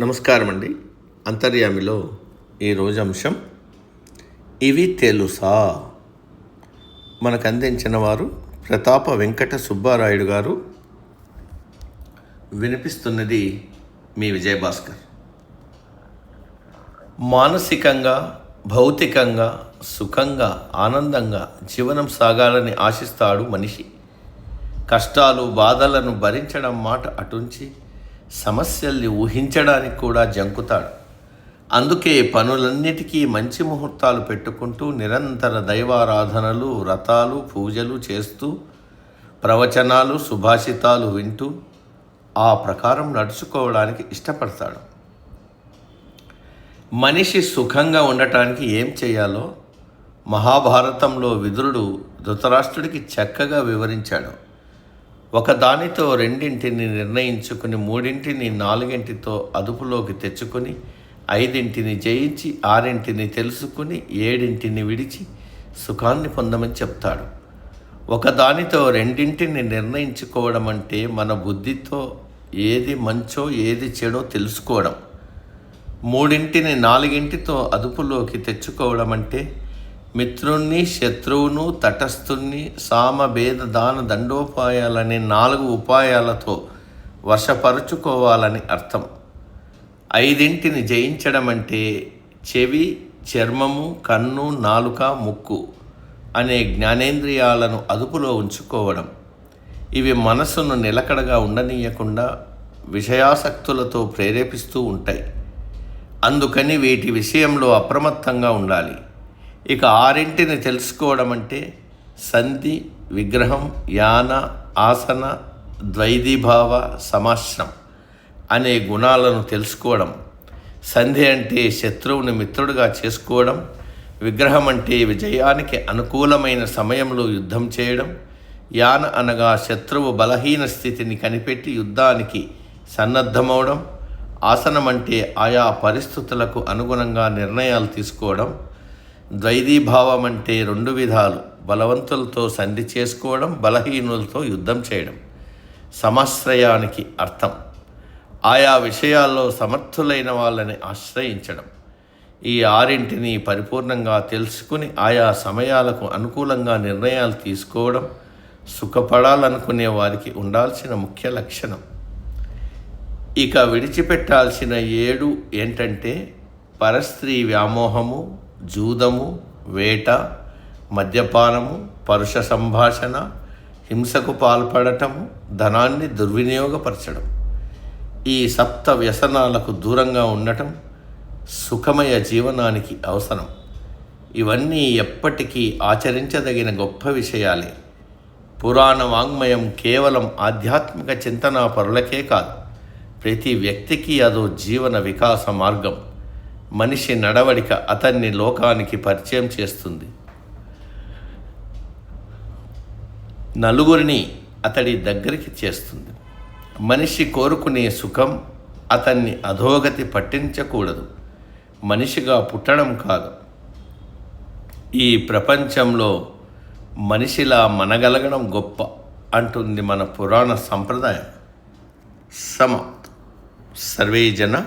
నమస్కారం అండి అంతర్యామిలో ఈరోజు అంశం ఇవి తెలుసా? మనకు అందించిన వారు ప్రతాప వెంకట సుబ్బారాయుడు గారు వినిపిస్తున్నది మీ విజయభాస్కర్. మానసికంగా భౌతికంగా సుఖంగా ఆనందంగా జీవనం సాగాలని ఆశిస్తాడు మనిషి. కష్టాలు బాధలను భరించడం మాట అటుంచి సమస్యల్ని ఊహించడానికి కూడా జంకుతాడు. అందుకే పనులన్నిటికీ మంచి ముహూర్తాలు పెట్టుకుంటూ నిరంతర దైవారాధనలు వ్రతాలు పూజలు చేస్తూ ప్రవచనాలు సుభాషితాలు వింటూ ఆ ప్రకారం నడుచుకోవడానికి ఇష్టపడతాడు. మనిషి సుఖంగా ఉండటానికి ఏం చేయాలో మహాభారతంలో విదురుడు ధృతరాష్ట్రుడికి చక్కగా వివరించాడు. ఒకదానితో రెండింటిని నిర్ణయించుకుని మూడింటిని నాలుగింటితో అదుపులోకి తెచ్చుకొని ఐదింటిని జయించి ఆరింటిని తెలుసుకుని ఏడింటిని విడిచి సుఖాన్ని పొందమని చెప్తాడు. ఒకదానితో రెండింటిని నిర్ణయించుకోవడం అంటే మన బుద్ధితో ఏది మంచో ఏది చెడో తెలుసుకోవడం. మూడింటిని నాలుగింటితో అదుపులోకి తెచ్చుకోవడం అంటే మిత్రుణ్ణి శత్రువును తటస్థుణ్ణి సామభేద దాన దండోపాయాలనే నాలుగు ఉపాయాలతో వశపరుచుకోవాలని అర్థం. ఐదింటిని జయించడం అంటే చెవి చర్మము కన్ను నాలుక ముక్కు అనే జ్ఞానేంద్రియాలను అదుపులో ఉంచుకోవడం. ఇవి మనసును నిలకడగా ఉండనీయకుండా విషయాసక్తులతో ప్రేరేపిస్తూ ఉంటాయి. అందుకని వీటి విషయంలో అప్రమత్తంగా ఉండాలి. ఇక ఆరింటిని తెలుసుకోవడం అంటే సంధి విగ్రహం యాన ఆసన ద్వైదీభావ సమాశ్రం అనే గుణాలను తెలుసుకోవడం. సంధి అంటే శత్రువుని మిత్రుడుగా చేసుకోవడం. విగ్రహం అంటే విజయానికి అనుకూలమైన సమయంలో యుద్ధం చేయడం. యాన అనగా శత్రువు బలహీన స్థితిని కనిపెట్టి యుద్ధానికి సన్నద్ధమవడం. ఆసనం అంటే ఆయా పరిస్థితులకు అనుగుణంగా నిర్ణయాలు తీసుకోవడం. ద్వైదీభావం అంటే రెండు విధాలు. బలవంతులతో సంధి చేసుకోవడం బలహీనులతో యుద్ధం చేయడం. సమాశ్రయానికి అర్థం. ఆయా విషయాల్లో సమర్థులైన వాళ్ళని ఆశ్రయించడం. ఈ ఆరింటిని పరిపూర్ణంగా తెలుసుకుని ఆయా సమయాలకు అనుకూలంగా నిర్ణయాలు తీసుకోవడం సుఖపడాలనుకునే వారికి ఉండాల్సిన ముఖ్య లక్షణం. ఇక విడిచిపెట్టాల్సిన ఏడు ఏంటంటే పరస్త్రీ వ్యామోహము జూదము వేట మద్యపానము పరుష సంభాషణ హింసకు పాల్పడటము ధనాన్ని దుర్వినియోగపరచడం. ఈ సప్త వ్యసనాలకు దూరంగా ఉండటం సుఖమయ జీవనానికి అవసరం. ఇవన్నీ ఎప్పటికీ ఆచరించదగిన గొప్ప విషయాలే. పురాణ వాంగ్మయం కేవలం ఆధ్యాత్మిక చింతనా పరులకే కాదు. ప్రతి వ్యక్తికి అదో జీవన వికాస మార్గం. మనిషి నడవడిక అతన్ని లోకానికి పరిచయం చేస్తుంది. నలుగురిని అతడి దగ్గరికి చేస్తుంది. మనిషి కోరుకునే సుఖం అతన్ని అధోగతి పట్టించకూడదు. మనిషిగా పుట్టడం కాదు. ఈ ప్రపంచంలో మనిషిలా మనగలగడం గొప్ప అంటుంది మన పురాణ సంప్రదాయం. సమ సర్వే జన